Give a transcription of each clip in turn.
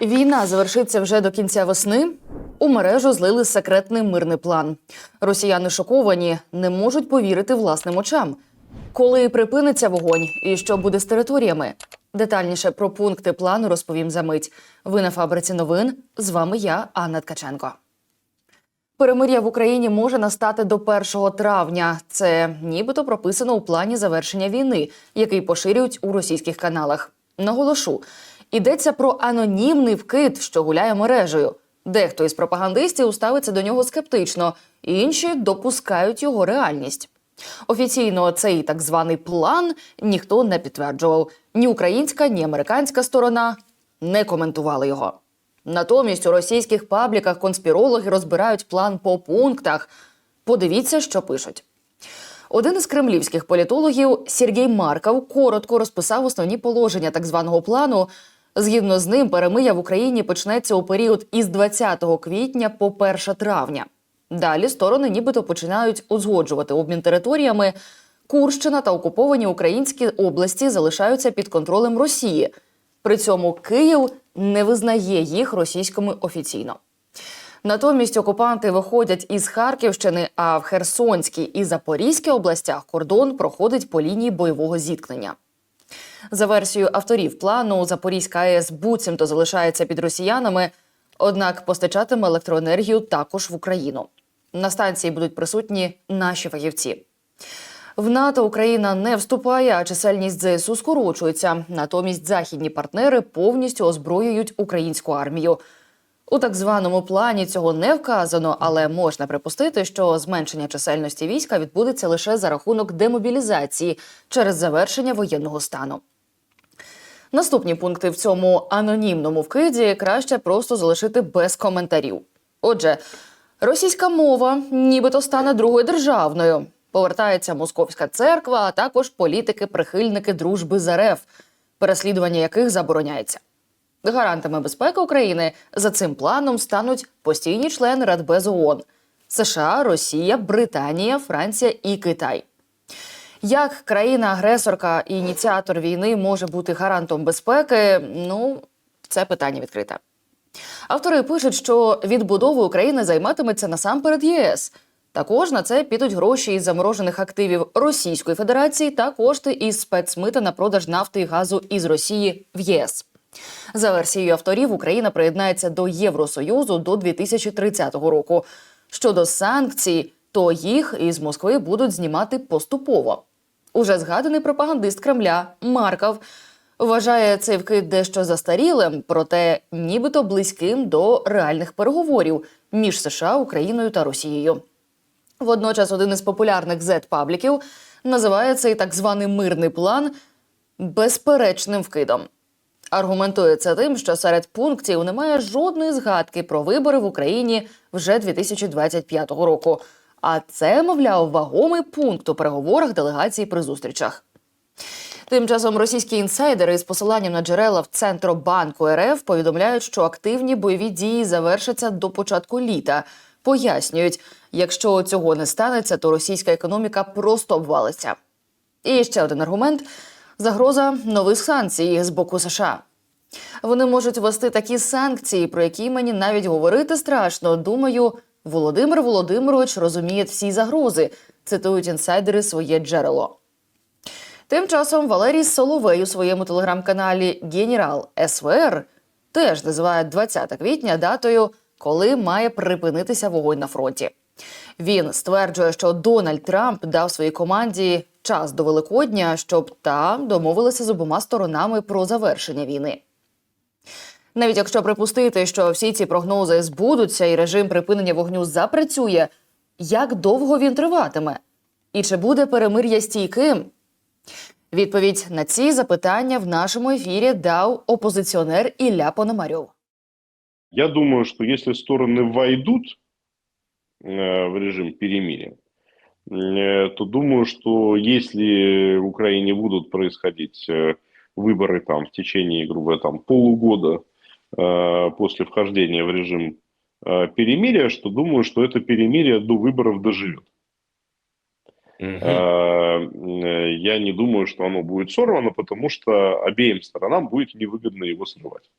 Війна завершиться вже до кінця весни. У мережу злили секретний мирний план. Росіяни шоковані, не можуть повірити власним очам. Коли припиниться вогонь і що буде з територіями? Детальніше про пункти плану розповім за мить. Ви на фабриці новин. З вами я, Анна Ткаченко. Перемир'я в Україні може настати до 1 травня. Це нібито прописано у плані завершення війни, який поширюють у російських каналах. Наголошу, йдеться про анонімний вкид, що гуляє мережею. Дехто із пропагандистів ставиться до нього скептично, інші допускають його реальність. Офіційно цей так званий план ніхто не підтверджував. Ні українська, ні американська сторона не коментували його. Натомість у російських пабліках конспірологи розбирають план по пунктах. Подивіться, що пишуть. Один із кремлівських політологів Сергій Марков коротко розписав основні положення так званого плану. Згідно з ним, перемир'я в Україні почнеться у період із 20 квітня по 1 травня. Далі сторони нібито починають узгоджувати обмін територіями. Курщина та окуповані українські області залишаються під контролем Росії. При цьому Київ не визнає їх російськими офіційно. Натомість окупанти виходять із Харківщини, а в Херсонській і Запорізькій областях кордон проходить по лінії бойового зіткнення. За версією авторів плану, Запорізька АЕС буцімто залишається під росіянами, однак постачатиме електроенергію також в Україну. На станції будуть присутні наші фахівці. В НАТО Україна не вступає, а чисельність ЗСУ скорочується. Натомість західні партнери повністю озброюють українську армію. У так званому плані цього не вказано, але можна припустити, що зменшення чисельності війська відбудеться лише за рахунок демобілізації через завершення воєнного стану. Наступні пункти в цьому анонімному вкиді краще просто залишити без коментарів. Отже, російська мова нібито стане другою державною. Повертається московська церква, а також політики-прихильники дружби з РФ, переслідування яких забороняється. Гарантами безпеки України за цим планом стануть постійні члени Радбезу ООН – США, Росія, Британія, Франція і Китай. Як країна-агресорка і ініціатор війни може бути гарантом безпеки? Ну, це питання відкрите. Автори пишуть, що відбудовою України займатиметься насамперед ЄС. Також на це підуть гроші із заморожених активів Російської Федерації та кошти із спецмита на продаж нафти і газу із Росії в ЄС. За версією авторів, Україна приєднається до Євросоюзу до 2030 року. Щодо санкцій, то їх із Москви будуть знімати поступово. Уже згаданий пропагандист Кремля Марков вважає цей вкид дещо застарілим, проте нібито близьким до реальних переговорів між США, Україною та Росією. Водночас один із популярних Z-пабліків називає цей так званий мирний план безперечним вкидом. Аргументує це тим, що серед пунктів немає жодної згадки про вибори в Україні вже 2025 року. А це, мовляв, вагомий пункт у переговорах делегацій при зустрічах. Тим часом російські інсайдери з посиланням на джерела в Центробанку РФ повідомляють, що активні бойові дії завершаться до початку літа. Пояснюють, якщо цього не станеться, то російська економіка просто обвалиться. І ще один аргумент загроза нових санкцій з боку США. Вони можуть ввести такі санкції, про які мені навіть говорити страшно. Думаю, Володимир Володимирович розуміє всі загрози, цитують інсайдери своє джерело. Тим часом Валерій Соловей у своєму телеграм-каналі Генерал СВР теж називає 20 квітня датою, коли має припинитися вогонь на фронті. Він стверджує, що Дональд Трамп дав своїй команді час до Великодня, щоб та домовилися з обома сторонами про завершення війни. Навіть якщо припустити, що всі ці прогнози збудуться і режим припинення вогню запрацює, як довго він триватиме? І чи буде перемир'я стійким? Відповідь на ці запитання в нашому ефірі дав опозиціонер Ілля Пономарьов. Я думаю, что если стороны войдут э, в режим перемирия, э, то думаю, что если в Украине будут происходить э, выборы там в течение, грубо говоря, там полугода э, после вхождения в режим э, перемирия, что думаю, что это перемирие до выборов доживет. Э, э, Я не думаю, что оно будет сорвано, потому что обеим сторонам будет невыгодно его срывать.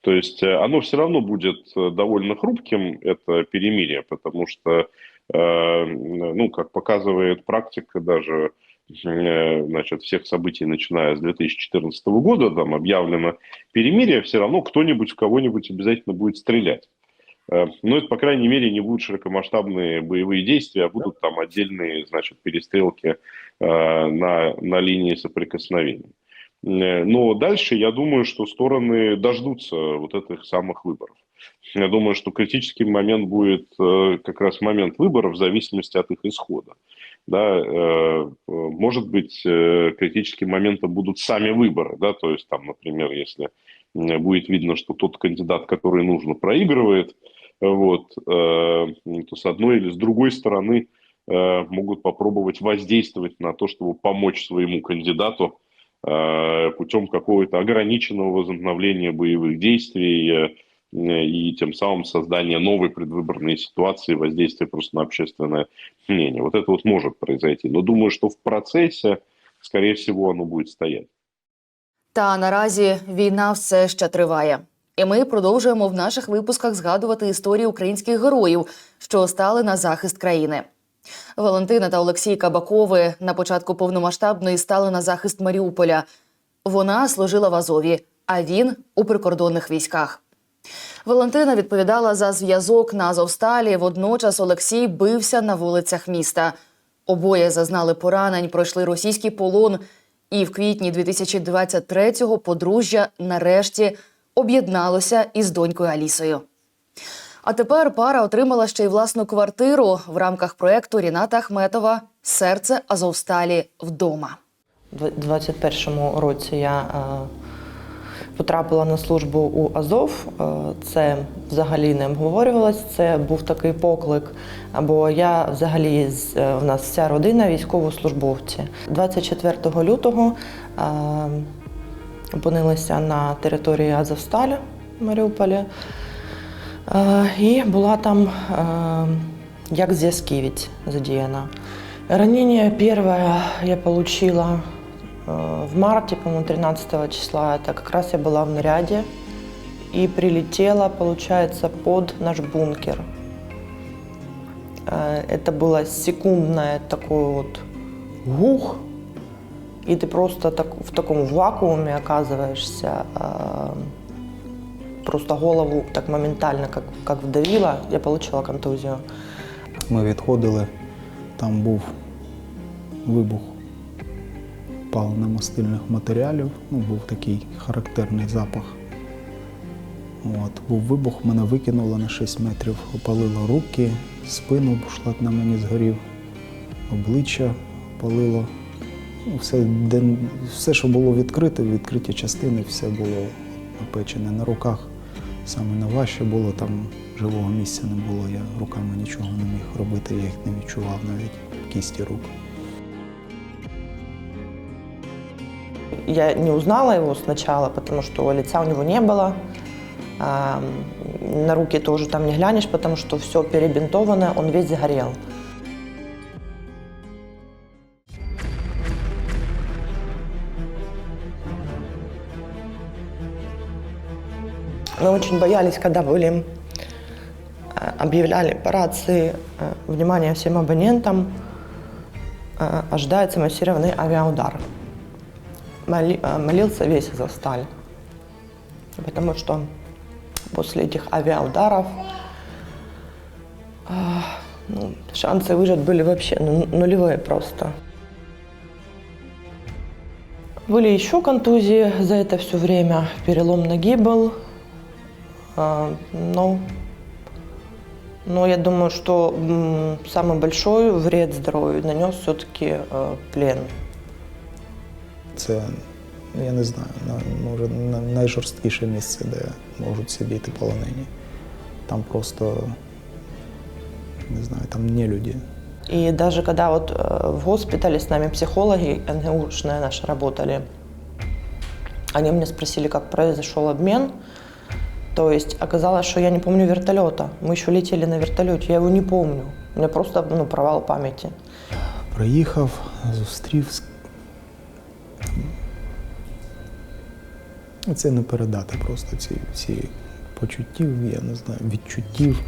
То есть э, оно все равно будет э, довольно хрупким, это перемирие, потому что, э, ну, как показывает практика даже значит, всех событий, начиная с 2014 года, там объявлено перемирие, все равно кто-нибудь в кого-нибудь обязательно будет стрелять. Но это, по крайней мере, не будут широкомасштабные боевые действия, а будут там отдельные, значит, перестрелки на, на линии соприкосновения. Э, Но дальше я думаю, что стороны дождутся вот этих самых выборов. Я думаю, что критический момент будет э, как раз момент выборов в зависимости от их исхода. Да, э, может быть, критическим моментом будут сами выборы, да, то есть там, например, если будет видно, что тот кандидат, который нужно, проигрывает, вот, то с одной или с другой стороны могут попробовать воздействовать на то, чтобы помочь своему кандидату путем какого-то ограниченного возобновления боевых действий э, и тем самым создания новой предвыборной ситуации, воздействия просто на общественное мнение. Вот это вот может произойти. Но думаю, что в процессе, скорее всего, оно будет стоять. Та наразі війна все ще триває. І ми продовжуємо в наших випусках згадувати історії українських героїв, що стали на захист країни. Валентина та Олексій Кабакови на початку повномасштабної стали на захист Маріуполя. Вона служила в Азові, а він у прикордонних військах. Валентина відповідала за зв'язок на Азовсталі. Водночас Олексій бився на вулицях міста. Обоє зазнали поранень, пройшли російський полон. І в квітні 2023-го подружжя нарешті об'єдналося із донькою Алісою. А тепер пара отримала ще й власну квартиру в рамках проекту Ріната Ахметова Серце Азовсталі вдома. У 21-му році я е, потрапила на службу у Азов. Е, Це взагалі не обговорювалось. Це був такий поклик. Бо я взагалі е, в нас вся родина військовослужбовці. 24 лютого опинилися на території Азовсталі в Маріуполі. Е, І була там е, як зв'язківець задіяна. Ранение первое я получила э, в марте, по-моему, 13 числа. Это как раз я была в наряде и прилетела, получается, под наш бункер. Э, Это было секундное такой вот гух, и ты просто так, в таком вакууме оказываешься. Просто голову так моментально, как, как вдавило, я получила контузию. Ми відходили, там був вибух паливно-мастильних матеріалів. Ну, був такий характерний запах. От, був вибух, мене викинуло на 6 метрів, опалило руки, спину шлат на мені згорів, обличчя палило. Ну, все, де, все, що було відкрите, відкриті частини, все було напечене на руках. Саме найважче було, там живого місця не було, я руками нічого не міг робити, я їх не відчував навіть кісті рук. Я не узнала его сначала, потому что лица у него не было. На руки тоже там не глянешь, потому что все перебинтовано, он весь загорел. Мы очень боялись, когда были, э, объявляли по рации э, внимание всем абонентам, э, ожидается массированный авиаудар моли- молился весь Азовсталь. Потому что после этих авиаударов а, ну, шансы выжить были вообще ну, нулевые просто. Были еще контузии за это все время. Перелом ноги был. А, но, но я думаю, что м, самый большой вред здоровью нанес все-таки плен. Це, я не знаю, на- може на- найжорсткіше місце, де можуть сидіти полонені. Там просто, не знаю, там не люди. И даже когда вот э, в госпитале с нами психологи НГУшные наши работали, они меня спросили, как произошел обмен. То есть оказалось, что я не помню вертолета. Мы еще летели на вертолете, я его не помню. У меня просто ну, провал памяти. Приїхав, зустрів, Це не передати просто ці, ці почуттів, я не знаю, відчуттів.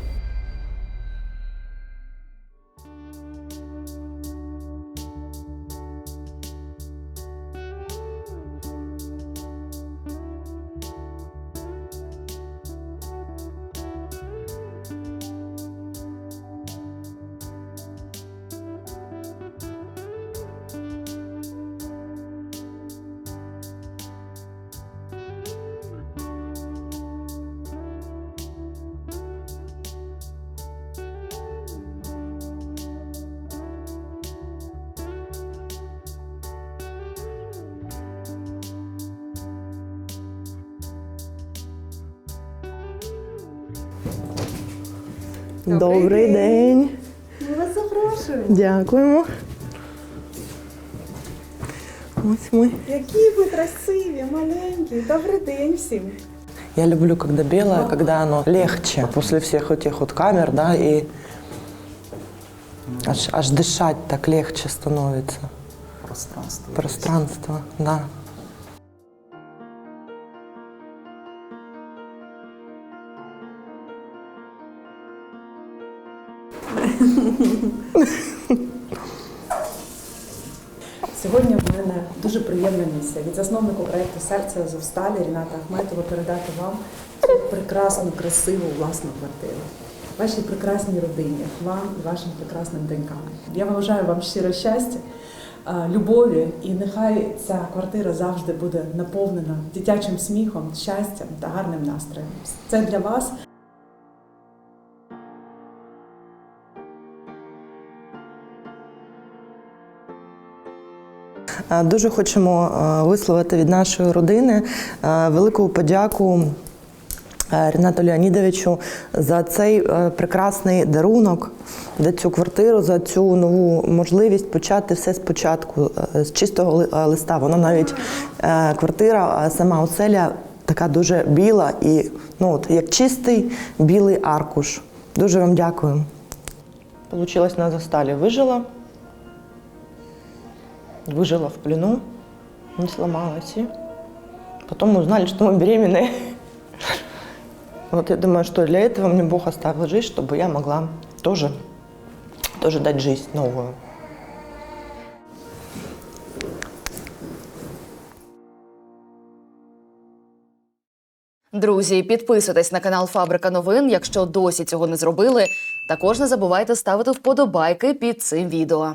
Добрий, день. Ми вас запрошуємо. Дякуємо. Ось ми. Які ви красиві, маленькі. Добрий день всім. Я люблю, когда белое, когда оно легче после всех этих вот камер, да, и аж, аж дышать так легче становится. Пространство. Пространство, да. Сьогодні в мене дуже приємна місія від засновнику проєкту Серце Азовсталі Ріната Ахметова передати вам цю прекрасну, красиву власну квартиру. Вашій прекрасній родині, вам і вашим прекрасним донькам. Я бажаю вам щиро щастя, любові, і нехай ця квартира завжди буде наповнена дитячим сміхом, щастям та гарним настроєм. Це для вас. Дуже хочемо е, висловити від нашої родини е, велику подяку е, Ренату Леонідовичу за цей е, прекрасний дарунок, за цю квартиру, за цю нову можливість почати все спочатку, е, з чистого е, листа. Вона навіть е, квартира, е, сама оселя така дуже біла і ну, от, як чистий білий аркуш. Дуже вам дякую. Получилось на засталі. Вижила выжила в плену, не сломалась. И потом мы узнали, что мы беременны. Вот я думаю, что для этого мне Бог оставил жизнь, чтобы я могла тоже, тоже дать жизнь новую. Друзі, підписуйтесь на канал Фабрика новин, якщо досі цього не зробили. Також не забувайте ставити вподобайки під цим відео.